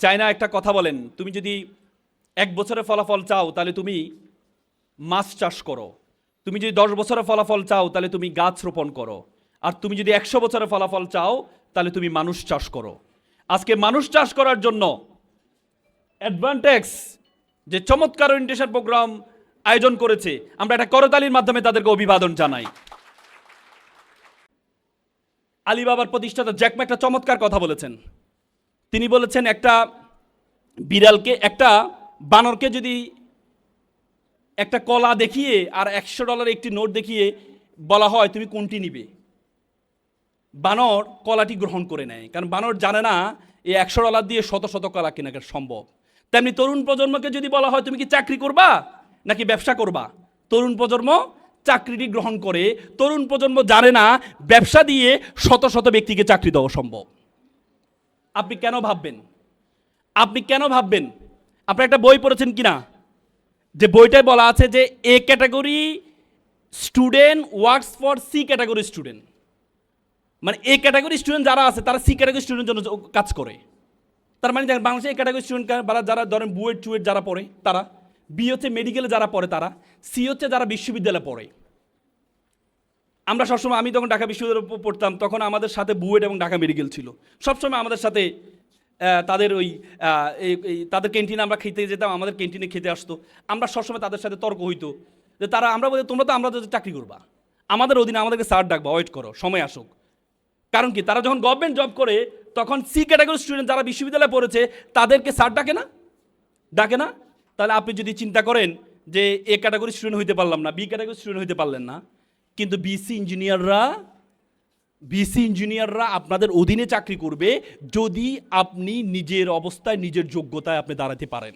China একটা কথা বলেন, তুমি যদি এক বছরের ফলাফল চাও, তাহলে তুমি মাছ চাষ করো। তুমি যদি দশ বছরের ফলাফল চাও, তাহলে তুমি গাছ রোপণ করো। আর তুমি যদি একশো বছরের ফলাফল চাও, তাহলে তুমি মানুষ চাষ করো। আজকে মানুষ চাষ করার জন্য অ্যাডভান্টেক্স যে চমৎকার ওরিয়েন্টেশন প্রোগ্রাম আয়োজন করেছে, আমরা একটা করতালির মাধ্যমে তাদেরকে অভিবাদন জানাই। আলিবাবার প্রতিষ্ঠাতা জ্যাকমা একটা চমৎকার কথা বলেছেন। তিনি বলেছেন একটা বিড়ালকে, একটা বানরকে যদি একটা কলা দেখিয়ে আর একশো ডলার একটি নোট দেখিয়ে বলা হয়, তুমি কোনটি নিবে? বানর কলাটি গ্রহণ করে নেয়। কারণ বানর জানে না এই একশো ডলার দিয়ে শত শত কলা কেনা সম্ভব। তেমনি তরুণ প্রজন্মকে যদি বলা হয়, তুমি কি চাকরি করবা? নাকি ব্যবসা করবা? তরুণ প্রজন্ম চাকরিটি গ্রহণ করে। তরুণ প্রজন্ম জানে না, ব্যবসা দিয়ে শত শত ব্যক্তিকে চাকরি দেওয়া সম্ভব। আপনি কেন ভাববেন? আপনি কেন ভাববেন? আপনি একটা বই পড়েছেন কিনা? যে বইটায় বলা আছে যে A category student works for C category student. মানে এ ক্যাটাগরি স্টুডেন্ট যারা আছে, তারা সি ক্যাটাগরি স্টুডেন্ট জন্য কাজ করে। তার মানে দেখেন, বাংলাদেশে এ ক্যাটাগরি স্টুডেন্ট যারা ধরেন বুয়েট চুয়েট যারা পড়ে, তারা, বি হচ্ছে মেডিকেলে যারা পড়ে তারা, সি হচ্ছে যারা বিশ্ববিদ্যালয়ে পড়ে। আমরা সবসময়, আমি তখন ঢাকা বিশ্ববিদ্যালয়ে পড়তাম, তখন আমাদের সাথে বুয়েট এবং ঢাকা মেডিকেল ছিল। সবসময় আমাদের সাথে তাদের ওই তাদের ক্যান্টিনে আমরা খেতে যেতাম, আমাদের ক্যান্টিনে খেতে আসতো। আমরা সবসময় তাদের সাথে তর্ক হইতো যে তারা, আমরা বলি, তোমরা তো, আমরা চাকরি করবা, আমাদের অধীনে আমাদেরকে স্যার ডাকবা, ওয়েট করো, সময় আসুক। কারণ কি, তারা যখন গভর্নমেন্ট জব করে, তখন সি ক্যাটাগরি স্টুডেন্ট যারা বিশ্ববিদ্যালয়ে পড়েছে, তাদেরকে স্যার ডাকে না? ডাকে না? তাহলে আপনি যদি চিন্তা করেন যে এ ক্যাটাগরি স্টুডেন্ট হইতে পারলাম না বি ক্যাটাগরি স্টুডেন্ট হইতে পারলেন না কিন্তু বিসি ইঞ্জিনিয়াররা বিসি ইঞ্জিনিয়াররা আপনাদের অধীনে চাকরি করবে যদি আপনি নিজের অবস্থায়, নিজের যোগ্যতায় আপনি দাঁড়াতে পারেন।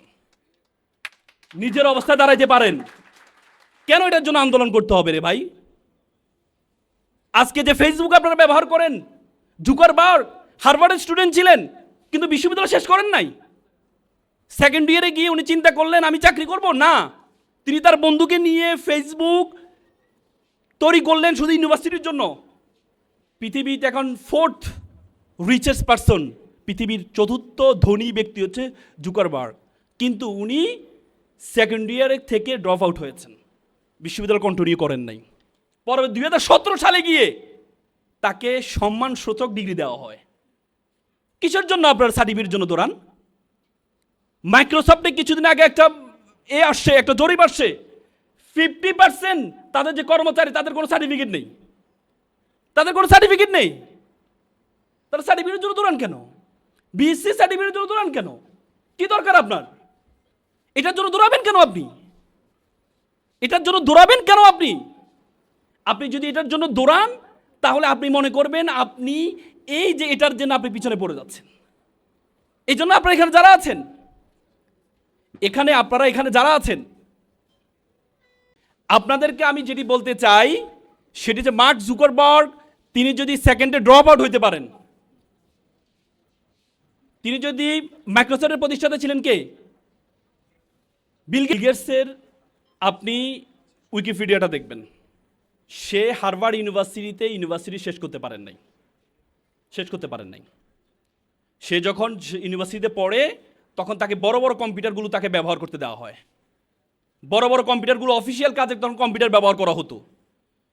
নিজের অবস্থায় দাঁড়াইতে পারেন। কেন এটার জন্য আন্দোলন করতে হবে রে ভাই? আজকে যে ফেসবুক আপনারা ব্যবহার করেন জুকার বার হারভার্ডের স্টুডেন্ট ছিলেন, কিন্তু বিশ্ববিদ্যালয় শেষ করেন নাই। সেকেন্ড ইয়ারে গিয়ে উনি চিন্তা করলেন, আমি চাকরি করব? না। তিনি তার বন্ধুকে নিয়ে ফেসবুক তৈরি করলেন শুধু ইউনিভার্সিটির জন্য। পৃথিবীতে এখন ফোর্থ রিচেস্ট পারসন পৃথিবীর চতুর্থ ধনী ব্যক্তি হচ্ছে জুকারবার্গ। কিন্তু উনি সেকেন্ড ইয়ারে থেকে ড্রপ আউট হয়েছেন। বিশ্ববিদ্যালয় কন্টিনিউ করেন নাই। পরে দুই হাজার সতেরো সালে গিয়ে তাকে সম্মান সূচক ডিগ্রি দেওয়া হয়। কিসের জন্য আপনার সার্টিফিকেটের জন্য দৌড়ান? মাইক্রোসফটে কিছুদিন আগে একটা এ আসছে, একটা জরিপ আসছে। ফিফটি পার্সেন্ট তাদের যে কর্মচারী, তাদের কোনো সার্টিফিকেট নেই। তাদের কোনো সার্টিফিকেট নেই। তারা সার্টিফিকেটের জন্য দৌড়ান কেন? বিএসসি সার্টিফিকেটের জন্য দৌড়ান কেন? কি দরকার আপনার? এটার জন্য দৌড়াবেন কেন আপনি? এটার জন্য দৌড়াবেন কেন আপনি? আপনি যদি এটার জন্য দৌড়ান, তাহলে আপনি মনে করবেন আপনি এই যে এটার জন্য আপনি পিছনে পড়ে যাচ্ছেন। এই জন্য আপনারা এখানে যারা আছেন, এখানে আপনারা এখানে যারা আছেন আপনাদেরকে আমি যেটি বলতে চাই, সেটি যে মার্ক জুকারবার্গ, তিনি যদি সেকেন্ডে ড্রপ আউট হইতে পারেন। তিনি যদি মাইক্রোসফটের প্রতিষ্ঠাতা ছিলেন কে? বিল গেটসের আপনি উইকিপিডিয়াটা দেখবেন। সে হার্ভার্ড ইউনিভার্সিটিতে ইউনিভার্সিটি শেষ করতে পারেন নাই। শেষ করতে পারেন নাই। সে যখন ইউনিভার্সিটিতে পড়ে, তখন তাকে বড় বড় কম্পিউটারগুলো তাকে ব্যবহার করতে দেওয়া হয়। বড় বড় কম্পিউটারগুলো অফিসিয়াল কাজে তখন কম্পিউটার ব্যবহার করা হতো।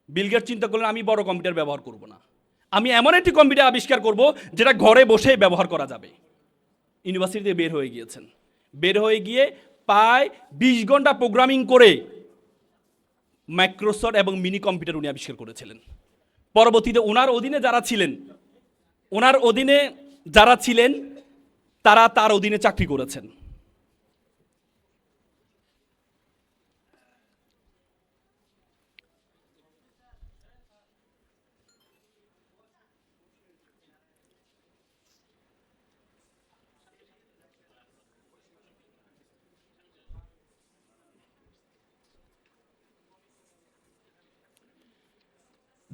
বিলগেট চিন্তা করলেন, আমি বড় কম্পিউটার ব্যবহার করব না। আমি এমন একটি কম্পিউটার আবিষ্কার করব, যেটা ঘরে বসে ব্যবহার করা যাবে। ইউনিভার্সিটিতে বের হয়ে গিয়েছেন। বের হয়ে গিয়ে প্রায় বিশ ঘণ্টা প্রোগ্রামিং করে মাইক্রোসফট এবং মিনি কম্পিউটার উনি আবিষ্কার করেছিলেন। পরবর্তীতে ওনার অধীনে যারা ছিলেন ওনার অধীনে যারা ছিলেন, তারা তার অধীনে চাকরি করেছেন।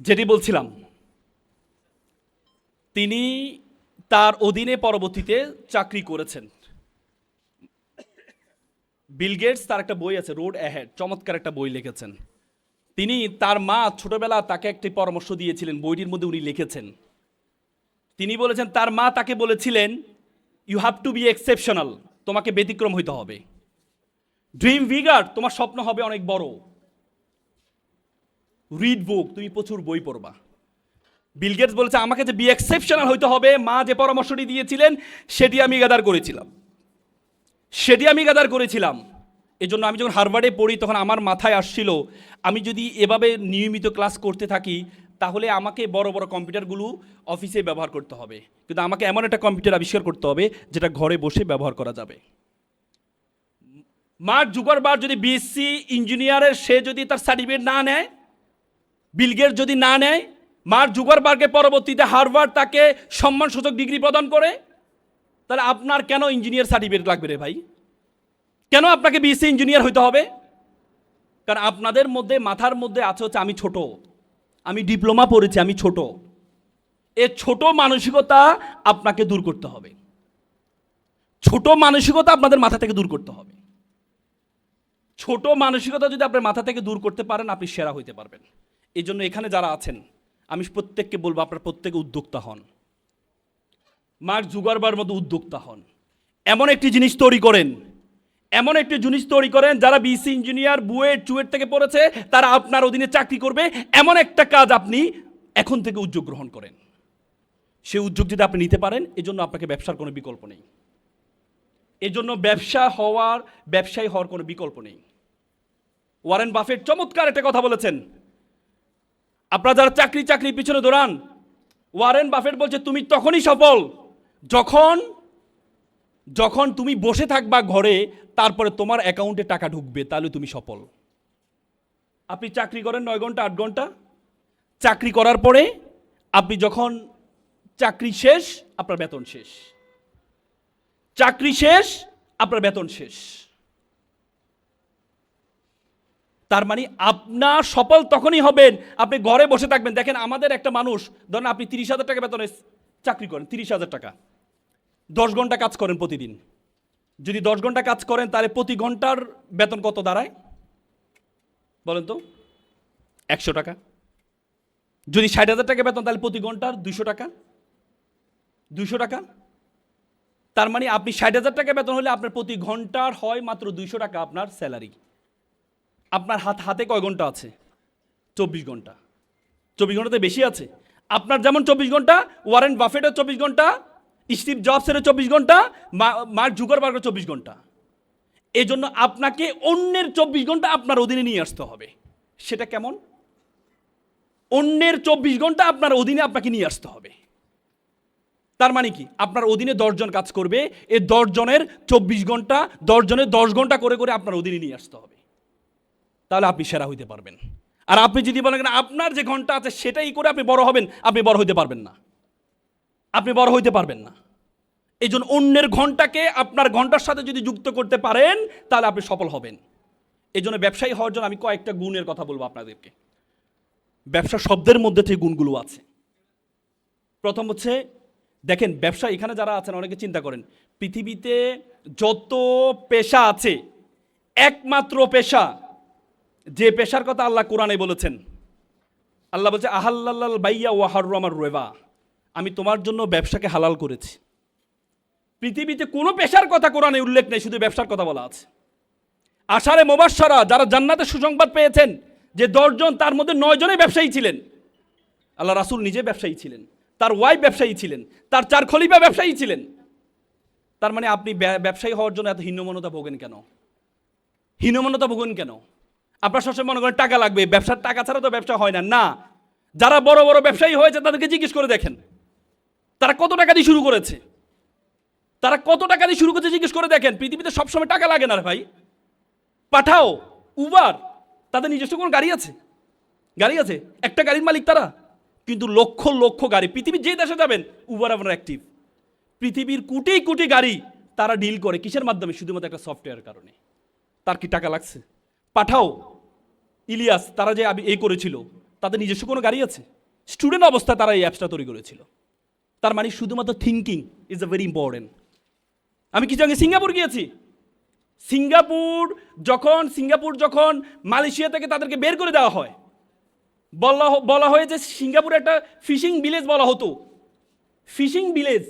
যেটি বলছিলাম, তিনি তার অধীনে পরবর্তীতে চাকরি করেছেন। বিল গেটস তার একটা বই আছে রোড অ্যাহেড চমৎকার একটা বই লিখেছেন। তিনি তার মা ছোটবেলা তাকে একটি পরামর্শ দিয়েছিলেন, বইটির মধ্যে উনি লিখেছেন। তিনি বলেছেন, তার মা তাকে বলেছিলেন you have to be exceptional তোমাকে ব্যতিক্রম হইতে হবে। ড্রিম ভিগার তোমার স্বপ্ন হবে অনেক বড়। রিড বুক তুমি প্রচুর বই পড়বা। বিল গেটস বলেছে, আমাকে যে বি এক্সেপশনাল হইতে হবে, মা যে পরামর্শটি দিয়েছিলেন, সেটি আমি গাদার করেছিলাম। সেটি আমি গাদার করেছিলাম। এজন্য আমি যখন হারভার্ডে পড়ি, তখন আমার মাথায় আসছিল, আমি যদি এভাবে নিয়মিত ক্লাস করতে থাকি, তাহলে আমাকে বড় বড় কম্পিউটারগুলো অফিসে ব্যবহার করতে হবে। কিন্তু আমাকে এমন একটা কম্পিউটার আবিষ্কার করতে হবে, যেটা ঘরে বসে ব্যবহার করা যাবে। মার্ক জুগারবার যদি বিএসসি ইঞ্জিনিয়ারের সে যদি তার সার্টিফিকেট না নেয় বিলগেট যদি না নেয়, মার্ক জুগারবার্গের পরবর্তীতে হার্ভার্ড তাকে সম্মানসূচক ডিগ্রি প্রদান করে, তাহলে আপনার কেন ইঞ্জিনিয়ার সার্টিফিকেট লাগবে রে ভাই? কেন আপনাকে বিএসসি ইঞ্জিনিয়ার হইতে হবে? কারণ আপনাদের মধ্যে, মাথার মধ্যে আছে হচ্ছে আমি ছোট। আমি ডিপ্লোমা পড়েছি, আমি ছোট। এ ছোট মানসিকতা আপনাকে দূর করতে হবে। ছোট মানসিকতা আপনাদের মাথা থেকে দূর করতে হবে। ছোট মানসিকতা যদি আপনার মাথা থেকে দূর করতে পারেন, আপনি সেরা হইতে পারবেন। এই জন্য এখানে যারা আছেন, আমি প্রত্যেককে বলব আপনার প্রত্যেকে উদ্যোক্তা হন। মার্ক জুগারবার মতো উদ্যোক্তা হন। এমন একটি জিনিস তৈরি করেন, এমন একটি জিনিস তৈরি করেন যারা বিসি ইঞ্জিনিয়ার বুয়েট, চুয়েট থেকে পড়েছে, তারা আপনার অধীনে চাকরি করবে। এমন একটা কাজ আপনি এখন থেকে উদ্যোগ গ্রহণ করেন। সে উদ্যোগ যদি আপনি নিতে পারেন, এজন্য আপনাকে ব্যবসার কোনো বিকল্প নেই। এজন্য ব্যবসা হওয়ার, ব্যবসায়ী হওয়ার কোনো বিকল্প নেই। ওয়ারেন বাফেট চমৎকার একটা কথা বলেছেন। আপনারা যারা চাকরি চাকরি পিছনে দৌড়ান, ওয়ারেন বাফেট বলছে, তুমি তখনই সফল যখন যখন তুমি বসে থাকবা ঘরে, তারপরে তোমার অ্যাকাউন্টে টাকা ঢুকবে, তাহলে তুমি সফল। আপনি চাকরি করেন নয় ঘণ্টা, আট ঘণ্টা। চাকরি করার পরে আপনি যখন চাকরি শেষ, আপনার বেতন শেষ। চাকরি শেষ, আপনার বেতন শেষ। তার মানে আপনার সফল তখনই হবেন, আপনি ঘরে বসে থাকবেন। দেখেন, আমাদের একটা মানুষ, ধরেন আপনি তিরিশ হাজার টাকা বেতনে চাকরি করেন, তিরিশ হাজার টাকা। দশ ঘণ্টা কাজ করেন প্রতিদিন। যদি দশ ঘণ্টা কাজ করেন, তাহলে প্রতি ঘণ্টার বেতন কত দাঁড়ায়? বলেন তো, একশো টাকা। যদি ষাট হাজার টাকা বেতন, তাহলে প্রতি ঘণ্টার দুশো টাকা। দুশো টাকা। তার মানে আপনি ষাট হাজার টাকা বেতন হলে আপনার প্রতি ঘণ্টার হয় মাত্র দুইশো টাকা আপনার স্যালারি। আপনার হাত, হাতে কয় ঘণ্টা আছে? চব্বিশ ঘণ্টা। চব্বিশ ঘন্টাতে বেশি আছে? আপনার যেমন চব্বিশ ঘণ্টা, ওয়ারেন বাফেটের চব্বিশ ঘণ্টা, স্টিভ জবসের চব্বিশ ঘণ্টা মার্ক জুগারবার্গের চব্বিশ ঘণ্টা। এই জন্য আপনাকে অন্যের চব্বিশ ঘণ্টা আপনার অধীনে নিয়ে আসতে হবে। সেটা কেমন? অন্যের চব্বিশ ঘণ্টা আপনার অধীনে আপনাকে নিয়ে আসতে হবে। তার মানে কি? আপনার অধীনে দশজন কাজ করবে, এ দশজনের চব্বিশ ঘণ্টা দশজনের দশ ঘণ্টা করে করে আপনার অধীনে নিয়ে আসতে হবে। তাহলে আপনি সেরা হইতে পারবেন। আর আপনি যদি বলেন আপনার যে ঘণ্টা আছে সেটাই করে আপনি বড় হবেন, আপনি বড় হইতে পারবেন না। আপনি বড় হইতে পারবেন না। এই জন্য অন্যের ঘন্টাকে আপনার ঘণ্টার সাথে যদি যুক্ত করতে পারেন, তাহলে আপনি সফল হবেন। এই জন্য ব্যবসায়ী হওয়ার জন্য আমি কয়েকটা গুণের কথা বলব আপনাদেরকে। ব্যবসা শব্দের মধ্যে থেকে গুণগুলো আছে। প্রথম হচ্ছে, দেখেন ব্যবসা এখানে যারা আছেন অনেকে চিন্তা করেন, পৃথিবীতে যত পেশা আছে, একমাত্র পেশা যে পেশার কথা আল্লাহ কোরআনে বলেছেন, আল্লাহ বলছে আহাল্লাল বাইয়া ওয়াহার আমার রেবা আমি তোমার জন্য ব্যবসাকে হালাল করেছি। পৃথিবীতে কোনো পেশার কথা কোরআনে উল্লেখ নেই, শুধু ব্যবসার কথা বলা আছে। আষাঢ়ে মোবাসারা যারা জান্নাতে সুসংবাদ পেয়েছেন, যে দশজন, তার মধ্যে নয় জনে ব্যবসায়ী ছিলেন। আল্লাহ রাসুল নিজে ব্যবসায়ী ছিলেন। তার ওয়াইফ ব্যবসায়ী ছিলেন। তার চার খলিফা ব্যবসায়ী ছিলেন। তার মানে আপনি ব্যা- ব্যবসায়ী হওয়ার জন্য এত হীনমনতা ভোগেন কেন? হীনমনতা ভোগেন কেন? আপনার সবসময় মনে করেন টাকা লাগবে, ব্যবসার টাকা ছাড়া তো ব্যবসা হয় না। না, যারা বড় বড় ব্যবসায়ী হয়েছে তাদেরকে জিজ্ঞেস করে দেখেন। তারা কত টাকা দিয়ে শুরু করেছে? তারা কত টাকা দিয়ে শুরু করেছে জিজ্ঞেস করে দেখেন। পৃথিবীতে সবসময় টাকা লাগে না ভাই। পাঠাও, উবার। তাদের নিজস্ব কোনো গাড়ি আছে? গাড়ি আছে? একটা গাড়ির মালিক তারা? কিন্তু লক্ষ লক্ষ গাড়ি, পৃথিবীর যে দেশে যাবেন, উবার আপনার অ্যাক্টিভ পৃথিবীর কোটি কোটি গাড়ি তারা ডিল করে কিসের মাধ্যমে? শুধুমাত্র একটা সফটওয়্যার কারণে। তার কি টাকা লাগছে? পাঠাও ইলিয়াস, তারা যে এই করেছিল তাদের নিজস্ব কোনো গাড়ি আছে? স্টুডেন্ট অবস্থায় তারা এই অ্যাপসটা তৈরি করেছিল। তার মানে শুধুমাত্র thinking is a very important আমি কিছু আগে সিঙ্গাপুর গিয়েছি। সিঙ্গাপুর যখন সিঙ্গাপুর যখন মালয়েশিয়া থেকে তাদেরকে বের করে দেওয়া হয়, বলা বলা হয়েছে সিঙ্গাপুরে একটা ফিশিং ভিলেজ বলা হতো। ফিশিং ভিলেজ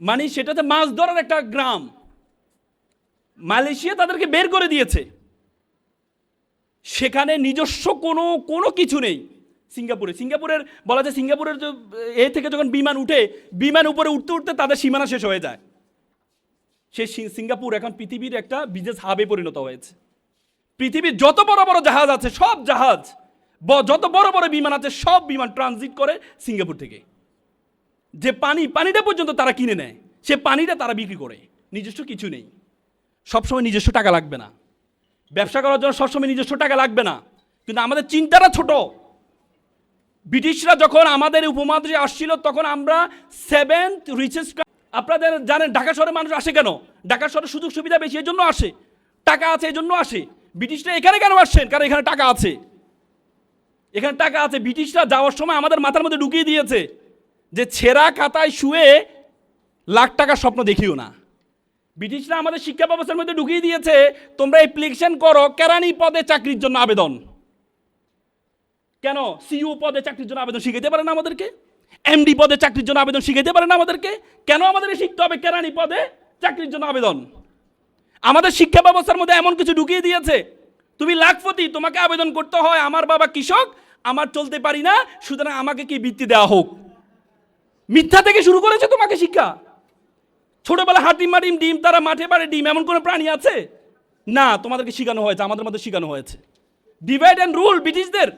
মানে সেটাতে মাছ ধরার একটা গ্রাম। মালয়েশিয়া তাদেরকে বের করে দিয়েছে। সেখানে নিজস্ব কোনো কোনো কিছু নেই সিঙ্গাপুরে। সিঙ্গাপুরের, বলা যায় সিঙ্গাপুরের এ থেকে যখন বিমান উঠে, বিমান উপরে উঠতে উঠতে তাদের সীমানা শেষ হয়ে যায়। সে সিঙ্গাপুর এখন পৃথিবীর একটা বিজনেস হাবে পরিণত হয়েছে। পৃথিবীর যত বড় বড় জাহাজ আছে, সব জাহাজ যত বড় বড় বিমান আছে, সব বিমান ট্রানজিট করে সিঙ্গাপুর থেকে। যে পানি, পানিটা পর্যন্ত তারা কিনে নেয়, সে পানিটা তারা বিক্রি করে। নিজস্ব কিছু নেই। সবসময় নিজস্ব টাকা লাগবে না। ব্যবসা করার জন্য সবসময় নিজস্ব টাকা লাগবে না। কিন্তু আমাদের চিন্তাটা ছোট। ব্রিটিশরা যখন আমাদের উপমহাদেশে আসছিল, তখন আমরা সেভেন্থ রিচেস্ট আপনাদের জানেন ঢাকা শহরে মানুষ আসে কেন? ঢাকা শহরে সুযোগ সুবিধা বেশি এই জন্য আসে। টাকা আছে এই জন্য আসে। ব্রিটিশরা এখানে কেন আসছেন? কারণ এখানে টাকা আছে। এখানে টাকা আছে। ব্রিটিশরা যাওয়ার সময় আমাদের মাথার মধ্যে ঢুকিয়ে দিয়েছে যে ছেঁড়া খাতায় শুয়ে লাখ টাকার স্বপ্ন দেখিও না। ব্রিটিশরা আমাদের শিক্ষা ব্যবস্থার মধ্যে ঢুকিয়ে দিয়েছে, তোমরা অ্যাপ্লিকেশন করো, কেরানি পদে চাকরির জন্য আবেদন। কেন? সিইও পদে চাকরির জন্য আবেদন শিখাইতে পারে না আমাদেরকে? এমডি পদে চাকরির জন্য আবেদন শিখাইতে পারে না আমাদেরকে? কেন আমাদের শিখতে হবে কেরানি পদে চাকরির জন্য আবেদন? আমাদের শিক্ষা ব্যবস্থার মধ্যে এমন কিছু ঢুকিয়ে দিয়েছে। তুমি লাখপতি, তোমাকে আবেদন করতে হয় আমার বাবা কৃষক, আমার চলতে পারি না, সুতরাং আমাকে কি বৃত্তি দেওয়া হোক? মিথ্যা থেকে শুরু করেছে তোমাকে শিক্ষা। ছোটবেলা হাঁটি মাটিম, ডিম, তারা মাঠে পারে ডিম, এমন কোনো প্রাণী আছে? না, তোমাদেরকে শেখানো হয়েছে, আমাদের মধ্যে শেখানো হয়েছে। ডিভাইড অ্যান্ড রুল ব্রিটিশদের।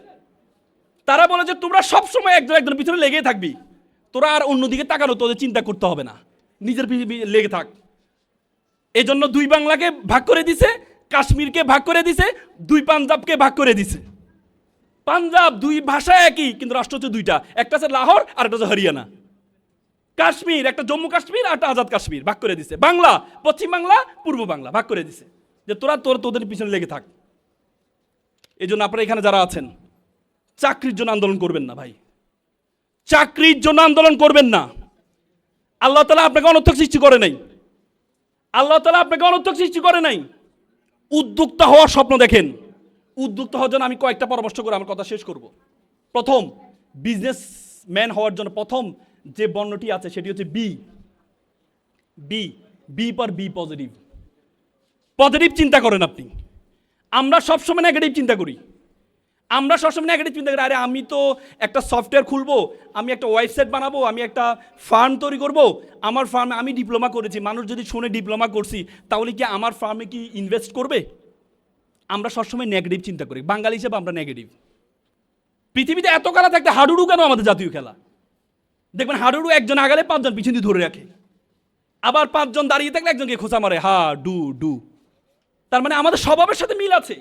তারা বলে যে তোমরা সবসময় একজন একজন পিছনে লেগেই থাকবি। তোরা আর অন্যদিকে তাকানো তোদের চিন্তা করতে হবে না। নিজের লেগে থাক। এজন্য দুই বাংলাকে ভাগ করে দিছে, কাশ্মীরকে ভাগ করে দিছে, দুই পাঞ্জাবকে ভাগ করে দিছে। পাঞ্জাব দুই ভাষা একই, কিন্তু রাষ্ট্র হচ্ছে দুইটা। একটা হচ্ছে লাহোর আর একটা হচ্ছে হরিয়ানা। কাশ্মীর, একটা জম্মু কাশ্মীর আর একটা আজাদ কাশ্মীর, ভাগ করে দিছে। বাংলা, পশ্চিম বাংলা, পূর্ব বাংলা, ভাগ করে দিছে। যে তোরা, তোর তোদের পিছনে লেগে থাক। এই জন্য আপনারা এখানে যারা আছেন, চাকরির জন্য আন্দোলন করবেন না ভাই। চাকরির জন্য আন্দোলন করবেন না। আল্লাহ তালা আপনাকে অনর্থক সৃষ্টি করে নাই। আল্লাহ তালা আপনাকে অনর্থক সৃষ্টি করে নাই। উদ্যোক্তা হওয়ার স্বপ্ন দেখেন। উদ্যোক্তা হওয়ার জন্য আমি কয়েকটা পরামর্শ করে আমার কথা শেষ করব। প্রথম বিজনেস ম্যান হওয়ার জন্য প্রথম যে বর্ণটি আছে সেটি হচ্ছে বি বি বি পর বি পজিটিভ পজিটিভ চিন্তা করেন আপনি। আমরা সবসময় নেগেটিভ চিন্তা করি। আমরা সবসময় নেগেটিভ চিন্তা করি। আরে আমি তো একটা সফটওয়্যার খুলবো, আমি একটা ওয়েবসাইট বানাবো, আমি একটা ফার্ম তৈরি করব, আমার ফার্মে আমি ডিপ্লোমা করেছি, মানুষ যদি শুনে ডিপ্লোমা করছি, তাহলে কি আমার ফার্মে কি ইনভেস্ট করবে? আমরা সবসময় নেগেটিভ চিন্তা করি। বাঙালি হিসেবে আমরা নেগেটিভ পৃথিবীতে এত খেলা থাকতে হাডুডু কেন আমাদের জাতীয় খেলা? দেখবেন হাডুডু একজন আগালে পাঁচজন পিছন দিয়ে ধরে রাখে। আবার পাঁচজন দাঁড়িয়ে থাকলে একজনকে খোঁচা মারে হা ডু। ডু তার মানে আমাদের স্বভাবের সাথে মিল আছে।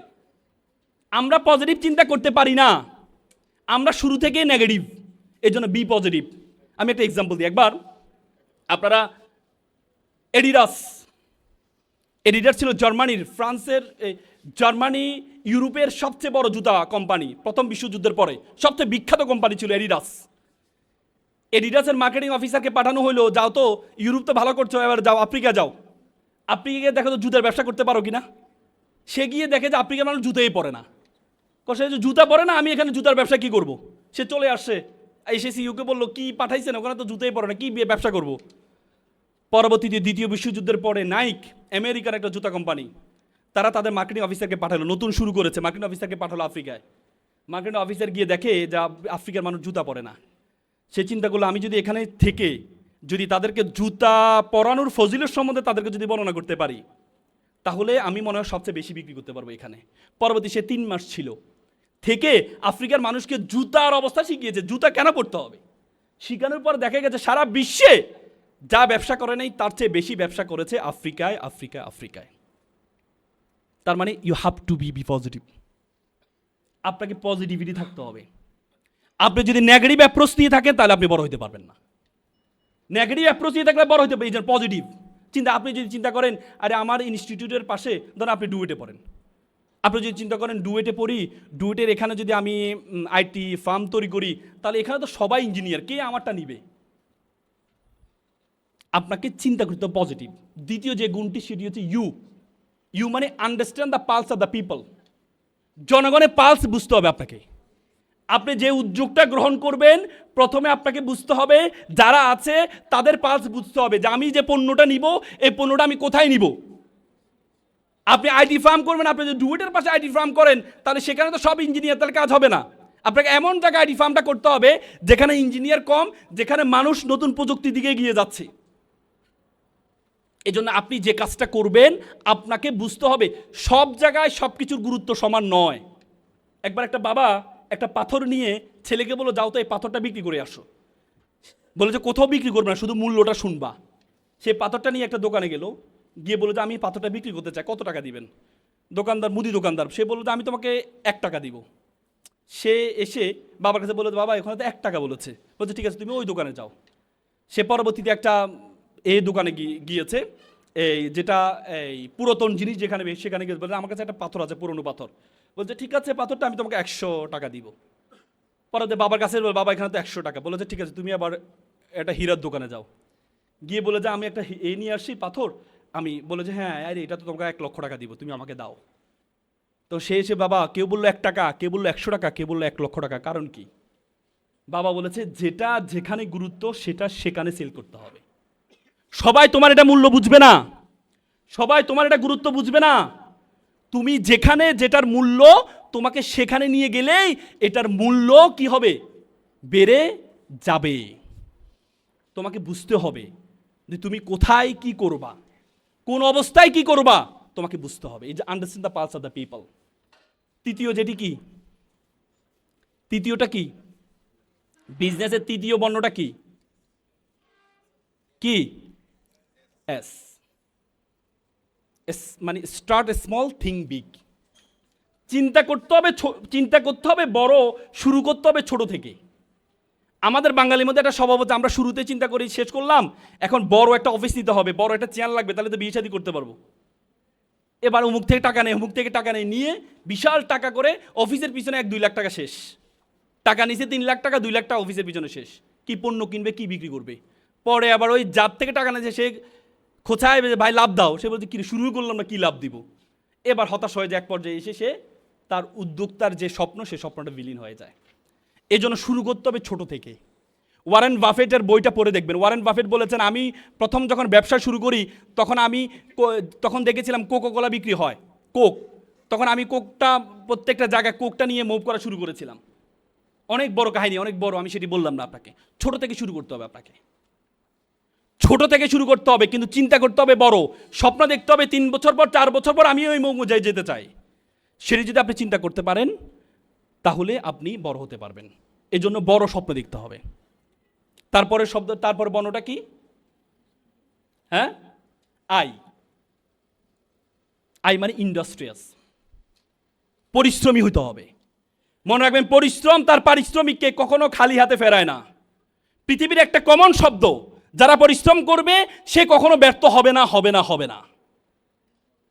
আমরা পজিটিভ চিন্তা করতে পারি না। আমরা শুরু থেকেই নেগেটিভ এই জন্য বি পজিটিভ আমি একটা এক্সাম্পল দিই। একবার আপনারা এডিডাস এডিডাস ছিল জার্মানির, ফ্রান্সের জার্মানি, ইউরোপের সবচেয়ে বড় জুতা কোম্পানি প্রথম বিশ্বযুদ্ধের পরে। সবচেয়ে বিখ্যাত কোম্পানি ছিল এডিডাস এডিডাসের মার্কেটিং অফিসারকে পাঠানো হলো যাও তো ইউরোপ তো ভালো করছ, এবার যাও আফ্রিকা যাও। আফ্রিকা গিয়ে দেখো তো জুতার ব্যবসা করতে পারো কিনা? সে গিয়ে দেখে যে আফ্রিকার মানুষ জুতোই পরে না। কষে যে জুতা পরে না, আমি এখানে জুতার ব্যবসা কী করব? সে চলে আসছে। এসে সিইউকে বলল, কি পাঠাইছেন? ওখানে তো জুতোই পরে না, কি ব্যবসা করব? পরবর্তীতে দ্বিতীয় বিশ্বযুদ্ধের পরে নাইক আমেরিকার একটা জুতা কোম্পানি তারা তাদের মার্কেটিং অফিসারকে পাঠালো, নতুন শুরু করেছে মার্কেটিং অফিসারকে পাঠালো আফ্রিকায়। মার্কেটিং অফিসার গিয়ে দেখে যে আফ- আফ্রিকার মানুষ জুতা পরে না। সে চিন্তা করল আমি যদি এখানে থেকে যদি তাদেরকে জুতা পরানোর ফজিলের সম্বন্ধে তাদেরকে যদি বর্ণনা করতে পারি, তাহলে আমি মনে হয় সবচেয়ে বেশি বিক্রি করতে পারব এখানে। পরবর্তী সে তিন মাস ছিল। থেকে আফ্রিকার মানুষকে জুতার অবস্থা শিখিয়েছে, জুতা কেন পড়তে হবে? শিখানোর পর দেখা গেছে সারা বিশ্বে যা ব্যবসা করে নাই, তার চেয়ে বেশি ব্যবসা করেছে আফ্রিকায় আফ্রিকা আফ্রিকায়। তার মানে you have to be be positive আপনাকে পজিটিভিটি থাকতে হবে। আপনি যদি নেগেটিভ অ্যাপ্রোচ নিয়ে থাকেন, তাহলে আপনি বড় হতে পারবেন না। নেগেটিভ অ্যাপ্রোচ নিয়ে থাকলে বড় হতে পারে পজিটিভ চিন্তা, আপনি যদি চিন্তা করেন, আরে আমার ইনস্টিটিউটের পাশে, ধরুন আপনি ডুয়েটে পড়েন। আপনি যদি চিন্তা করেন ডুয়েটে পড়ি ডুয়েটের এখানে যদি আমি আইটি ফার্ম তৈরি করি, তাহলে এখানে তো সবাই ইঞ্জিনিয়ার কে আমারটা নিবে? আপনাকে চিন্তা করতে পজিটিভ দ্বিতীয় যে গুণটি, সেটি হচ্ছে ইউ ইউ মানে understand the pulse of the people জনগণের পালস বুঝতে হবে আপনাকে। আপনি যে উদ্যোগটা গ্রহণ করবেন, প্রথমে আপনাকে বুঝতে হবে যারা আছে, তাদের পাস বুঝতে হবে যে আমি যে পণ্যটা নিব, এই পণ্যটা আমি কোথায় নিব। আপনি আইটি ফার্ম করবেন, আপনি যদি ডুয়েটের পাশে আইটি ফার্ম করেন, তাহলে সেখানে তো সব ইঞ্জিনিয়ার, তাহলে কাজ হবে না। আপনাকে এমন জায়গায় আইটি ফার্মটা করতে হবে, যেখানে ইঞ্জিনিয়ার কম, যেখানে মানুষ নতুন প্রযুক্তির দিকে এগিয়ে যাচ্ছে। এই জন্য আপনি যে কাজটা করবেন, আপনাকে বুঝতে হবে সব জায়গায় সব কিছুর গুরুত্ব সমান নয়। একবার একটা বাবা একটা পাথর নিয়ে ছেলেকে বলো, যাও তো এই পাথরটা বিক্রি করে আসো। বলে যে, কোথাও বিক্রি করবে না, শুধু মূল্যটা শুনবা। সে পাথরটা নিয়ে একটা দোকানে গেল, গিয়ে বলো যে, আমি পাথরটা বিক্রি করতে চাই, কত টাকা দিবেন? দোকানদার, মুদি দোকানদার, সে বলল যে, আমি তোমাকে এক টাকা দিব। সে এসে বাবার কাছে বলে বাবা, এখানে তো এক টাকা বলেছে। বলছে, ঠিক আছে, তুমি ওই দোকানে যাও। সে পরবর্তীতে একটা এই দোকানে গিয়েছে, এই যেটা, এই পুরাতন জিনিস যেখানে সেখানে গিয়ে বলে, আমার কাছে একটা পাথর আছে, পুরনো পাথর। বলছে ঠিক আছে পাথরটা আমি তোমাকে একশো টাকা দিব। পরে বাবার কাছে বলে, বাবা এখানে তো একশো টাকা। বলে যে ঠিক আছে তুমি আবার একটা হীরার দোকানে যাও। গিয়ে বলে যে আমি একটা এই নিয়ে আসছি পাথর আমি বলে যে হ্যাঁ আরে এটা তো তোমাকে এক লক্ষ টাকা দিব তুমি আমাকে দাও। তো সে এসে বাবা কেউ বলল এক টাকা কেউ বলল একশো টাকা কেউ বলল এক লক্ষ টাকা কারণ কি? বাবা বলেছে যেটা যেখানে গুরুত্ব সেটা সেখানে সেল করতে হবে। সবাই তোমার এটা মূল্য বুঝবে না। সবাই তোমার এটা গুরুত্ব বুঝবে না। তুমি যেখানে যেটার মূল্য, তোমাকে সেখানে নিয়ে গেলেই এটার মূল্য কি হবে? বেড়ে যাবে। তোমাকে বুঝতে হবে যে তুমি কোথায় কি করবা। কোন অবস্থায় কি করবা, তোমাকে বুঝতে হবে। এই যে understand the pulse of the people তৃতীয় যেটি কি? তৃতীয়টা কি? বিজনেসের তৃতীয় বর্ণটা কি? কি? এস এস মানে স্টার্ট স্মল থিং বিগ চিন্তা করতে হবে চিন্তা করতে হবে বড়, শুরু করতে হবে ছোট থেকে। আমাদের বাঙালির মধ্যে একটা স্বভাব হচ্ছে আমরা শুরুতে চিন্তা করি, শেষ করলাম, এখন বড় একটা অফিস নিতে হবে, বড় একটা চেয়ার লাগবে, তাহলে তো বিয়ে শাদী করতে পারব। এবার অমুক থেকে টাকা নেই, অমুক থেকে টাকা নেই, নিয়ে বিশাল টাকা করে অফিসের পিছনে এক দুই লাখ টাকা শেষ। টাকা নিচে তিন লাখ টাকা, দুই লাখ টাকা অফিসের পিছনে শেষ। কি পণ্য কিনবে, কি বিক্রি করবে? পরে আবার ওই যার থেকে টাকা নিয়েছে সে খোঁচায় ভাই, লাভ দাও। সে বলছে, কি শুরু করলাম না, কি লাভ দিব? এবার হতাশ হয়ে যায় এক পর্যায়ে এসে সে তার উদ্যোক্তার যে স্বপ্ন, সে স্বপ্নটা বিলীন হয়ে যায়। এই জন্য শুরু করতে হবে ছোট থেকে। ওয়ারেন বাফেটের বইটা পড়ে দেখবেন। ওয়ারেন বাফেট বলেছেন, আমি প্রথম যখন ব্যবসা শুরু করি, তখন আমি তখন দেখেছিলাম কোকো কোলা বিক্রি হয়, কোক। তখন আমি কোকটা, প্রত্যেকটা জায়গায় কোকটা নিয়ে মুভ করা শুরু করেছিলাম। অনেক বড় কাহিনী, অনেক বড়, আমি সেটি বললাম না আপনাকে। ছোট থেকে শুরু করতে হবে আপনাকে। ছোট থেকে শুরু করতে হবে, কিন্তু চিন্তা করতে হবে বড়। স্বপ্ন দেখতে হবে তিন বছর পর, চার বছর পর আমি ওই মৌজায় যেতে চাই। সেটি যদি আপনি চিন্তা করতে পারেন, তাহলে আপনি বড় হতে পারবেন। এই জন্য বড় স্বপ্ন দেখতে হবে। তারপরে শব্দ, তারপরে বর্ণটা কি? হ্যাঁ? আই। আই মানে ইন্ডাস্ট্রিয়াস পরিশ্রমী হতে হবে। মনে রাখবেন, পরিশ্রম তার পারিশ্রমিককে কখনো খালি হাতে ফেরায় না। পৃথিবীর একটা কমন শব্দ। যারা পরিশ্রম করবে, সে কখনো ব্যর্থ হবে না হবে না হবে না।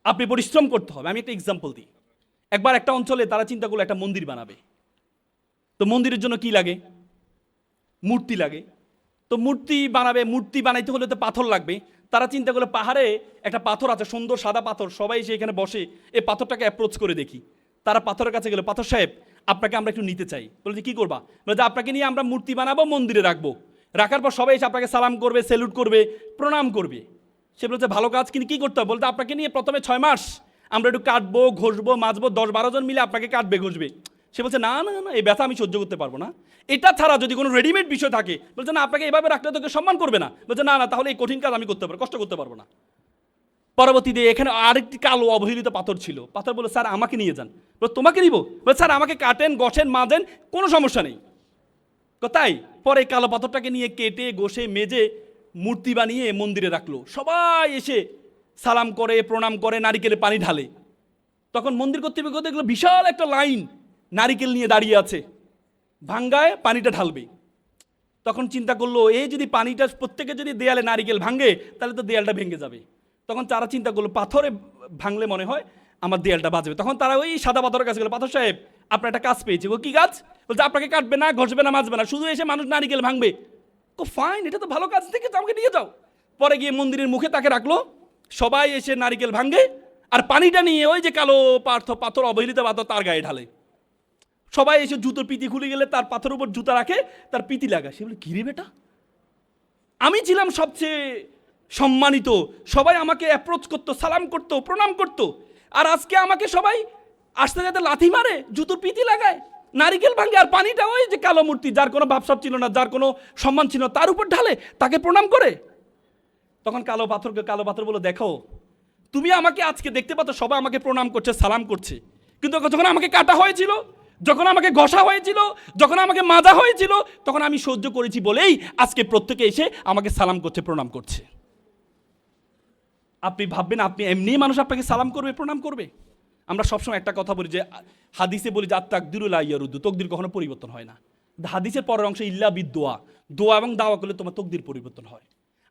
আপনি পরিশ্রম করতে হবে। আমি একটা এক্সাম্পল দিই। একবার একটা অঞ্চলে তারা চিন্তা করল একটা মন্দির বানাবে। তো মন্দিরের জন্য কি লাগে? মূর্তি লাগে। তো মূর্তি বানাবে, মূর্তি বানাইতে হলে তো পাথর লাগবে। তারা চিন্তা করল, পাহাড়ে একটা পাথর আছে, সুন্দর সাদা পাথর। সবাই এসে এখানে বসে এই পাথরটাকে অ্যাপ্রোচ করে দেখি। তারা পাথরের কাছে গেলো, পাথর সাহেব, আপনাকে আমরা একটু নিতে চাই। বলছে কি করবা? বলছে আপনাকে নিয়ে আমরা মূর্তি বানাবো, মন্দিরে রাখব। রাখার পর সবাই এসে আপনাকে সালাম করবে স্যালুট করবে, প্রণাম করবে। সে বলছে, ভালো কাজ, কিন্তু কী করতে হবে? বলতে, আপনাকে নিয়ে প্রথমে ছয় মাস আমরা একটু কাটবো, ঘষবো, মাজবো, দশ বারো জন মিলে আপনাকে কাটবে, ঘষবে। সে বলছে, না না না, এই ব্যথা আমি সহ্য করতে পারব না। এটা ছাড়া যদি কোনো রেডিমেড বিষয় থাকে, বলছে, না, আপনাকে এভাবে রাখলে তোকে সম্মান করবে না। বলছে, না না, তাহলে এই কঠিন কাজ আমি করতে পারব, কষ্ট করতে পারব না। পরবর্তীতে এখানে আরেকটি কালো অবহেলিত পাথর ছিল। পাথর বলে স্যার, আমাকে নিয়ে যান। বলে তোমাকে নিব? বলে স্যার, আমাকে কাটেন গছেন মাজেন, কোনো সমস্যা নেই। তাই পরে কালো পাথরটাকে নিয়ে কেটে গোসে মেজে মূর্তি বানিয়ে মন্দিরে রাখল। সবাই এসে সালাম করে, প্রণাম করে নারিকেলে পানি ঢালে। তখন মন্দির কর্তৃপক্ষ দেখল বিশাল একটা লাইন নারিকেল নিয়ে দাঁড়িয়ে আছে। ভাঙ্গায় পানিটা ঢালবে। তখন চিন্তা করল এই যদি পানিটা প্রত্যেকে যদি দেয়ালে নারিকেল ভাঙে, তাহলে তো দেয়ালটা ভেঙে যাবে। তখন তারা চিন্তা করল, পাথরে ভাঙলে মনে হয় আমার দেয়ালটা বাজবে। তখন তারা ওই সাদা পাথরের কাছে গেলো, পাথর সাহেব, আপনার একটা কাজ পেয়েছে। ও কি কাজ? বলছে, আপনাকে কাটবে না, ঘষবে না, মাজবে না, শুধু এসে মানুষ নারিকেল ভাঙবে। তো ফাইন এটা তো ভালো কাজ থেকে আমাকে নিয়ে যাও। পরে গিয়ে মন্দিরের মুখে তাকে রাখল, সবাই এসে নারিকেল ভাঙে আর পানিটা নিয়ে ওই যে কালো পার্থ পাথর অবহেলিত পাথর তার গায়ে ঢালে। সবাই এসে জুতোর পিতি খুলে গেলে তার পাথরের উপর জুতা রাখে, তার পিতি লাগায়। সে বলে কিরে বেটা? আমি ছিলাম সবচেয়ে সম্মানিত, সবাই আমাকে অ্যাপ্রোচ করতো, সালাম করতো, প্রণাম করতো, আর আজকে আমাকে সবাই আসতে যেতে লাথি মারে, জুতোর পিতি লাগায়। নারিকেল ভাঙে আর পানিটা ওই যে কালো মূর্তি, যার কোনো ভাবসাব ছিল না, যার কোনো সম্মান ছিল, তার উপর ঢালে তাকে প্রণাম করে। তখন কালো পাথরকে কালো পাথর বলে, দেখো, তুমি আমাকে আজকে দেখতে পাচ্ছ, সবাই আমাকে প্রণাম করছে, সালাম করছে। কিন্তু যখন আমাকে কাটা হয়েছিল, যখন আমাকে ঘষা হয়েছিল, যখন আমাকে মাজা হয়েছিল, তখন আমি সহ্য করেছি বলেই আজকে প্রত্যেকে এসে আমাকে সালাম করছে, প্রণাম করছে। আপনি ভাববেন, আপনি এমনি মানুষ আপনাকে সালাম করবে, প্রণাম করবে? আমরা সবসময় একটা কথা বলি যে, হাদিসে বলি যে আত্মাকদিরুল আইয়ারুদ্দু তকদির কখনো পরিবর্তন হয় না। হাদিসের পরের অংশ ইল্লা বিদ দোয়া দোয়া এবং দাওয়া করলে তোমার তকদির পরিবর্তন হয়।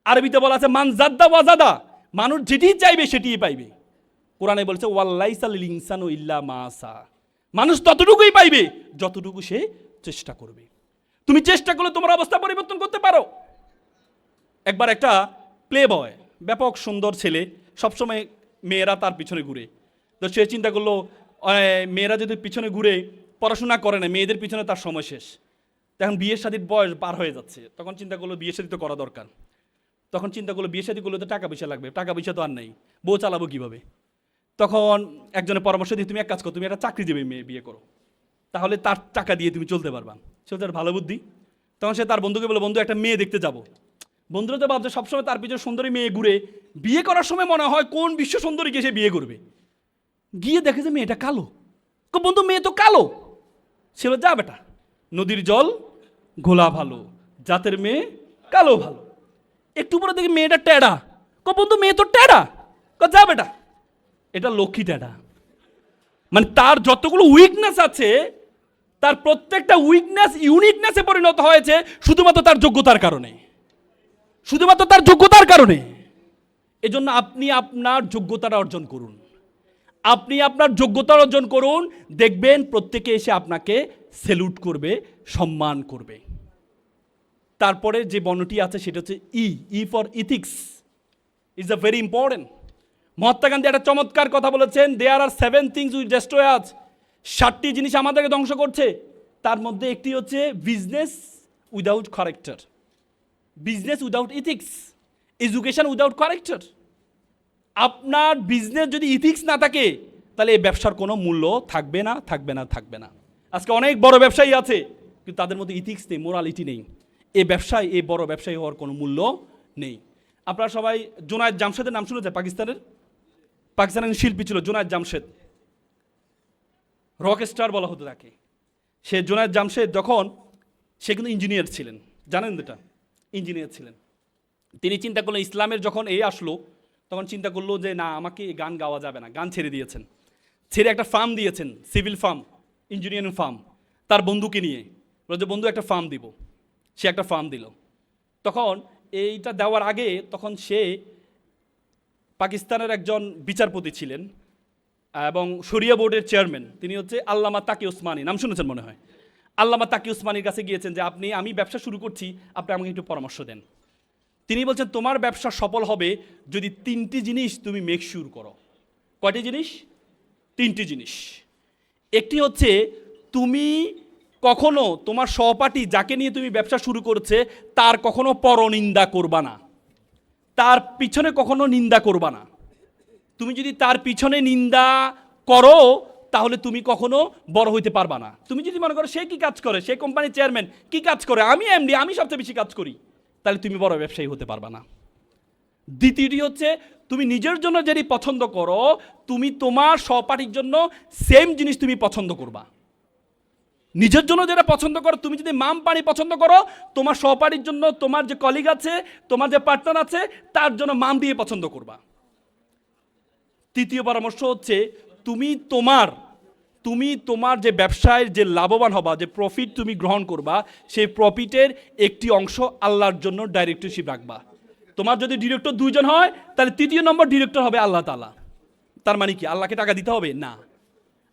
আরবিতে বলা আছে, মান জাদ্দা ওয়াজাদা মানুষ যেটি চাইবে সেটিই পাইবে। কোরআনে বলেছে ওয়াল্লাইসাল ইনসানু ইল্লা মাসা মানুষ ততটুকুই পাইবে যতটুকু সে চেষ্টা করবে। তুমি চেষ্টা করলে তোমার অবস্থা পরিবর্তন করতে পারো। একবার একটা প্লে বয়, ব্যাপক সুন্দর ছেলে, সবসময় মেয়েরা তার পিছনে ঘুরে। তো সে চিন্তা করল মেয়েরা যদি পিছনে ঘুরে পড়াশোনা করে না, মেয়েদের পিছনে তার সময় শেষ। তখন বিয়ের শাদীর বয়স পার হয়ে যাচ্ছে। তখন চিন্তা করল, বিয়ে শাদী তো করা দরকার। তখন চিন্তা করল, বিয়ে শাদী করলে তো টাকা পয়সা লাগবে, টাকা পয়সা তো আর নেই, বউ চালাবো কীভাবে? তখন একজনের পরামর্শ দিয়ে, তুমি এক কাজ করো, তুমি একটা চাকরি দেবে, মেয়ে, বিয়ে করো। তাহলে তার টাকা দিয়ে তুমি চলতে পারবা। সে তার ভালো বুদ্ধি। তখন সে তার বন্ধুকে বলে বন্ধু, একটা মেয়ে দেখতে যাব। বন্ধুরা তো ভাবছে, সবসময় তার পিছনে সুন্দরী মেয়ে ঘুরে বিয়ে করার সময় মনে হয়, কোন বিশ্ব সুন্দরীকে সে বিয়ে করবে? গিয়ে দেখে যে মেয়েটা কালো। বন্ধু, মেয়ে তো কালো। ছিল যা বেটা, নদীর জল ঘোলা ভালো, জাতের মেয়ে কালো ভালো। একটু পরে দেখি মেয়েটা টেডা। কো বন্ধু, মেয়ে তো টেডা। কো যা বেটা, এটা লক্ষ্মী টেডা। মানে তার যতগুলো উইকনেস আছে, তার প্রত্যেকটা উইকনেস ইউনিকনেসে পরিণত হয়েছে, শুধুমাত্র তার যোগ্যতার কারণে। শুধুমাত্র তার যোগ্যতার কারণে। এজন্য আপনি আপনার যোগ্যতাটা অর্জন করুন। আপনি আপনার যোগ্যতা অর্জন করুন, দেখবেন প্রত্যেকে এসে আপনাকে সেলুট করবে, সম্মান করবে। তারপরে যে বর্ণটি আছে সেটা হচ্ছে E E for ethics is a very important Mahatma Gandhi একটা চমৎকার কথা বলেছেন there are seven things with destroy আজ ষাটটি জিনিস আমাদেরকে ধ্বংস করছে। তার মধ্যে একটি হচ্ছে business without character business without ethics education without character আপনার বিজনেস যদি ইথিক্স না থাকে, তাহলে এই ব্যবসার কোনো মূল্য থাকবে না থাকবে না থাকবে না। আজকে অনেক বড় ব্যবসায়ী আছে, কিন্তু তাদের মধ্যে ইথিক্স নেই মোরালিটি নেই। এই ব্যবসায় এই বড় ব্যবসায়ী হওয়ার কোনো মূল্য নেই। আপনারা সবাই জোনায়দ জামশেদের নাম শুনেছে পাকিস্তানের? পাকিস্তানের শিল্পী ছিল জোনায়দ জামশেদ। রক স্টার বলা হতো তাকে। সে জোনায়দ জামশেদ যখন, সে কিন্তু ইঞ্জিনিয়ার ছিলেন। জানেন এটা? ইঞ্জিনিয়ার ছিলেন। তিনি চিন্তা করলেন, ইসলামের যখন এই আসলো তখন চিন্তা করল যে, না, আমাকে গান গাওয়া যাবে না। গান ছেড়ে দিয়েছেন। ছেড়ে একটা ফার্ম দিয়েছেন সিভিল ফার্ম ইঞ্জিনিয়ারিং ফার্ম তার বন্ধুকে নিয়ে। বলল যে, বন্ধু, একটা ফার্ম দিব। সে একটা ফার্ম দিল। তখন এইটা দেওয়ার আগে তখন সে পাকিস্তানের একজন বিচারপতি ছিলেন এবং শরিয়া বোর্ডের চেয়ারম্যান তিনি হচ্ছে আল্লামা তাকি ওসমানী। নাম শুনেছেন মনে হয়? আল্লামা তাকি ওসমানীর কাছে গিয়েছেন যে, আপনি, আমি ব্যবসা শুরু করছি, আপনি আমাকে একটু পরামর্শ দেন। তিনি বলছেন, তোমার ব্যবসা সফল হবে যদি তিনটি জিনিস তুমি মেক শিওর করো। কয়টি জিনিস? তিনটি জিনিস। একটি হচ্ছে, তুমি কখনো তোমার সহপাঠী যাকে নিয়ে তুমি ব্যবসা শুরু করছে, তার কখনো পরনিন্দা করবা না। তার পিছনে কখনো নিন্দা করবা না। তুমি যদি তার পিছনে নিন্দা করো, তাহলে তুমি কখনো বড় হইতে পারবা না। তুমি যদি মনে করো, সে কি কাজ করে? সে কোম্পানির চেয়ারম্যান কি কাজ করে? আমি এমডি আমি সবচেয়ে বেশি কাজ করি। তাহলে তুমি বড় ব্যবসায়ী হতে পারবা না। দ্বিতীয়টি হচ্ছে, তুমি নিজের জন্য যেটি পছন্দ করো, তুমি তোমার সহপাঠীর জন্য সেম জিনিস তুমি পছন্দ করবা। নিজের জন্য যেটা পছন্দ করো, তুমি যদি মাম পানি পছন্দ করো, তোমার সহপাঠীর জন্য তোমার যে কলিগ আছে, তোমার যে পার্টনার আছে, তার জন্য মাম দিয়ে পছন্দ করবা। তৃতীয় পরামর্শ হচ্ছে, তুমি তোমার তুমি তোমার যে ব্যবসায় যে লাভবান হবা, যে প্রফিট তুমি গ্রহণ করবা, সেই প্রফিটের একটি অংশ আল্লাহর জন্য ডাইরেক্টরশিপ রাখবা। তোমার যদি ডিরেক্টর দুইজন হয়, তাহলে তৃতীয় নম্বর ডিরেক্টর হবে আল্লাহ তালা তার মানে কি? আল্লাহকে টাকা দিতে হবে? না।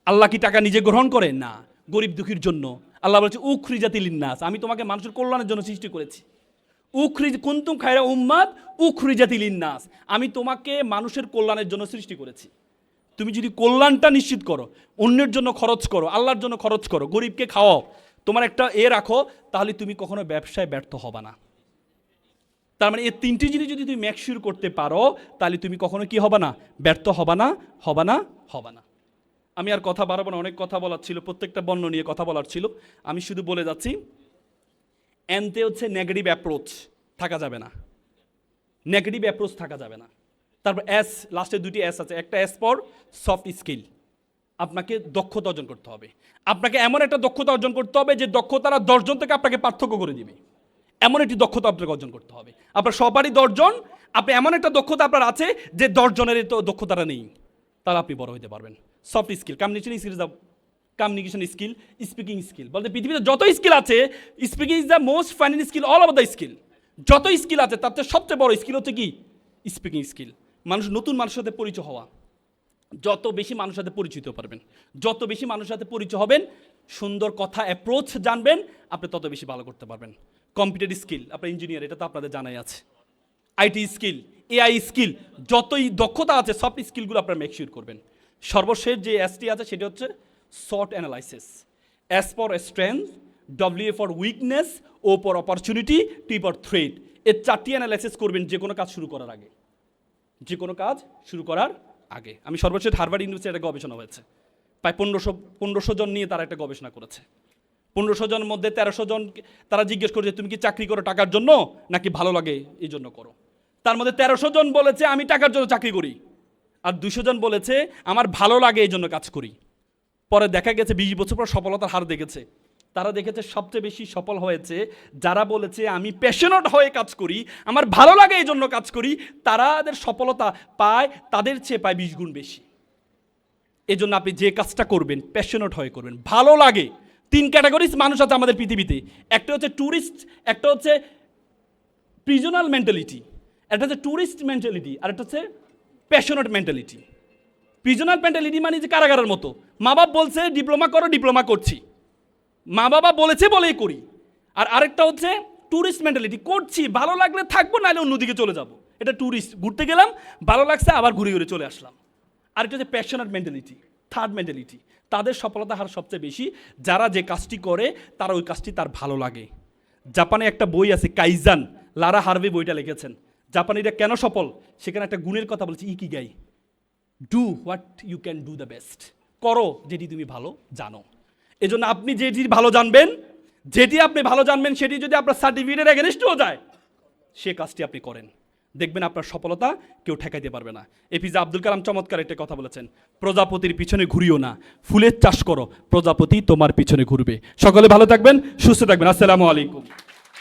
আল্লাহ কি টাকা নিজে গ্রহণ করে? না। গরিব দুঃখীর জন্য। আল্লাহ বলছে উখরি জাতি লিন্নাস। আমি তোমাকে মানুষের কল্যাণের জন্য সৃষ্টি করেছি। উখরি কুন্তুম খায়রা উম্মাদ উখরি জাতি লিন্নাস। আমি তোমাকে মানুষের কল্যাণের জন্য সৃষ্টি করেছি। তুমি যদি কল্যাণটা নিশ্চিত করো, অন্যের জন্য খরচ করো, আল্লাহর জন্য খরচ করো, গরিবকে খাওয়াও, তোমার একটা এ রাখো, তাহলে তুমি কখনো ব্যবসায় ব্যর্থ হবে না। তার মানে এই তিনটি জিনিস যদি তুমি ম্যাকশিওর করতে পারো, তাহলে তুমি কখনো কি হবে না? ব্যর্থ হবে না হবে না হবে না। আমি আর কথা বাড়াবো না, অনেক কথা বলার ছিল, প্রত্যেকটা বর্ণ নিয়ে কথা বলার ছিল। আমি শুধু বলে যাচ্ছি এনতে হচ্ছে নেগেটিভ অ্যাপ্রোচ থাকা যাবে না। নেগেটিভ অ্যাপ্রোচ থাকা যাবে না। তারপর এস লাস্টে দুটি এস আছে। একটা এস পর সফট স্কিল আপনাকে দক্ষতা অর্জন করতে হবে। আপনাকে এমন একটা দক্ষতা অর্জন করতে হবে যে দক্ষতারা দশজন থেকে আপনাকে পার্থক্য করে দিবে। এমন একটি দক্ষতা আপনাকে অর্জন করতে হবে। আপনার সবারই দশজন, আপনি এমন একটা দক্ষতা আপনার আছে যে দশজনের তো দক্ষতাটা নেই। তাহলে আপনি বড় হতে পারবেন। Soft skill communication skill communication skill speaking skill বলতে পৃথিবীতে যত স্কিল আছে speaking is the most final skill all over the skill যত স্কিল আছে, তার সবচেয়ে বড় স্কিল হচ্ছে কি? স্পিকিং স্কিল মানুষ নতুন মানুষের সাথে পরিচয় হওয়া। যত বেশি মানুষের সাথে পরিচিত পারবেন, যত বেশি মানুষের সাথে পরিচয় হবেন, সুন্দর কথা অ্যাপ্রোচ জানবেন, আপনি তত বেশি ভালো করতে পারবেন। কম্পিউটার স্কিল আপনার ইঞ্জিনিয়ার এটা তো আপনাদের জানাই আছে। আইটি স্কিল এআই স্কিল যতই দক্ষতা আছে, সব স্কিলগুলো আপনারা মেকশিওর করবেন। সর্বশেষ যে এসটি আছে, সেটা হচ্ছে SWOT analysis S for strength W for weakness O for opportunity T for threat এর চারটি অ্যানালাইসিস করবেন যে কোনো কাজ শুরু করার আগে। যে কোনো কাজ শুরু করার আগে। আমি সর্বশেষ হার্ভার্ড ইউনিভার্সিটি একটা গবেষণা হয়েছে। প্রায় পনেরোশো পনেরোশো জন নিয়ে তারা একটা গবেষণা করেছে। পনেরোশো জনের মধ্যে তেরোশো জন তারা জিজ্ঞেস করেছে, তুমি কি চাকরি করো টাকার জন্য নাকি ভালো লাগে এই জন্য করো? তার মধ্যে তেরোশো জন বলেছে, আমি টাকার জন্য চাকরি করি। আর দুশো জন বলেছে, আমার ভালো লাগে এই জন্য কাজ করি। পরে দেখা গেছে, বিশ বছর পর সফলতার হার দেখেছে। তারা দেখেছে সবচেয়ে বেশি সফল হয়েছে। যারা বলেছে, আমি প্যাশনেট হয়ে কাজ করি, আমার ভালো লাগে এই জন্য কাজ করি, তারাদের সফলতা পায়, তাদের চেয়ে পায় বিশ গুণ বেশি। এই জন্য আপনি যে কাজটা করবেন প্যাশনেট হয়ে করবেন। ভালো লাগে। তিন ক্যাটাগরিজ মানুষ আছে আমাদের পৃথিবীতে। একটা হচ্ছে ট্যুরিস্ট একটা হচ্ছে প্রিজনাল মেন্টালিটি একটা হচ্ছে ট্যুরিস্ট মেন্টালিটি আর একটা হচ্ছে প্যাশনেট মেন্টালিটি প্রিজনাল মেন্টালিটি মানে যে কারাগারের মতো। মা বাপ বলছে, ডিপ্লোমা করো, ডিপ্লোমা করছি। মা বাবা বলেছে বলেই করি। আর আরেকটা হচ্ছে ট্যুরিস্ট মেন্টালিটি করছি, ভালো লাগলে থাকব, নাহলে অন্যদিকে চলে যাব। এটা ট্যুরিস্ট ঘুরতে গেলাম, ভালো লাগছে, আবার ঘুরে ঘুরে চলে আসলাম। আরেকটা হচ্ছে প্যাশনেট মেন্টালিটি থার্ড মেন্টালিটি তাদের সফলতা হার সবচেয়ে বেশি। যারা যে কাজটি করে, তারা ওই কাজটি তার ভালো লাগে। জাপানে একটা বই আছে, কাইজান, লারা হারভে বইটা লিখেছেন। জাপানিরা কেন সফল? সেখানে একটা গুণের কথা বলছে ikigai do what you can do the best করো যেটি তুমি ভালো জানো। এজন্য আপনি যেটি ভালো জানবেন, যেটি আপনি ভালো জানবেন, সেটি যদি আপনার সার্টিফিকেটের এগেনস্টও যায়, সে কাজটি আপনি করেন। দেখবেন আপনার সফলতা কেউ ঠেকাইতে পারবে না। এপিজে আব্দুল কালাম চমৎকার একটা কথা বলেছেন, প্রজাপতির পিছনে ঘুরিও না, ফুলের চাষ করো, প্রজাপতি তোমার পিছনে ঘুরবে। সকলে ভালো থাকবেন, সুস্থ থাকবেন। আসসালামু আলাইকুম।